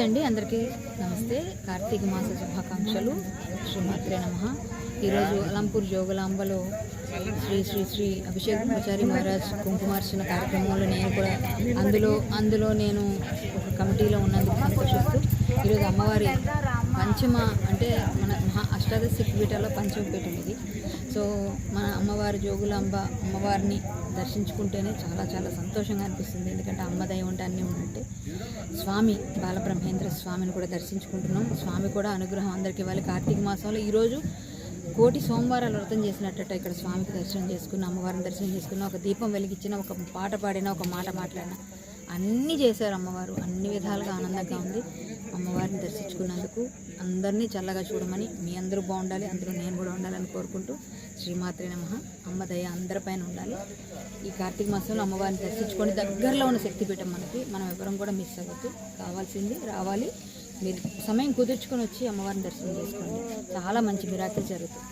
నమస్తే అండి. అందరికీ నమస్తే. కార్తీక మాస శుభాకాంక్షలు. శ్రీమాత్రే నమ. ఈరోజు అలంపూర్ జోగులాంబలో శ్రీ శ్రీ శ్రీ అభిషేక్ పూజారి మహారాజ్ కుంకుమార్చన కార్యక్రమంలో నేను కూడా అందులో అందులో నేను ఒక కమిటీలో ఉన్నందుకు సంతోషిస్తూ ఈరోజు అమ్మవారి పంచమ అంటే మన మహా అష్టాదశ పీఠాల్లో పంచమ పీఠం ఇది. సో మన అమ్మవారి జోగులాంబ అమ్మవారిని దర్శించుకుంటేనే చాలా చాలా సంతోషంగా అనిపిస్తుంది. ఎందుకంటే అమ్మ దయ ఉంటే అన్నీ ఉన్నట్టే స్వామి బాలబ్రహ్మేంద్ర స్వామిని కూడా దర్శించుకుంటున్నాం. స్వామి కూడా అనుగ్రహం అందరికీ ఇవ్వాలి. కార్తీక మాసంలో ఈరోజు కోటి సోమవారాలు వ్రతం చేసినట్టు ఇక్కడ స్వామికి దర్శనం చేసుకున్న అమ్మవారిని దర్శనం చేసుకున్న ఒక దీపం వెలిగించిన ఒక పాట పాడిన ఒక మాట మాట్లాడిన అన్నీ చేశారు అమ్మవారు. అన్ని విధాలుగా ఆనందంగా ఉంది. అమ్మవారిని దర్శించుకున్నందుకు అందరినీ చల్లగా చూడమని మీ అందరూ బాగుండాలి అందులో నేను కూడా ఉండాలని కోరుకుంటూ శ్రీమాత్రి నమ. అమ్మ దయ అందరిపైన ఉండాలి. ఈ కార్తీక మాసంలో అమ్మవారిని దర్శించుకొని దగ్గరలో ఉన్న శక్తిపీఠం మనకి. మనం ఎవరం కూడా మిస్ అవ్వద్దు. కావాల్సింది రావాలి. మీరు సమయం కుదుర్చుకొని వచ్చి అమ్మవారిని దర్శనం చేసుకోండి. చాలా మంచి మిరాకిల్ జరుగుతుంది.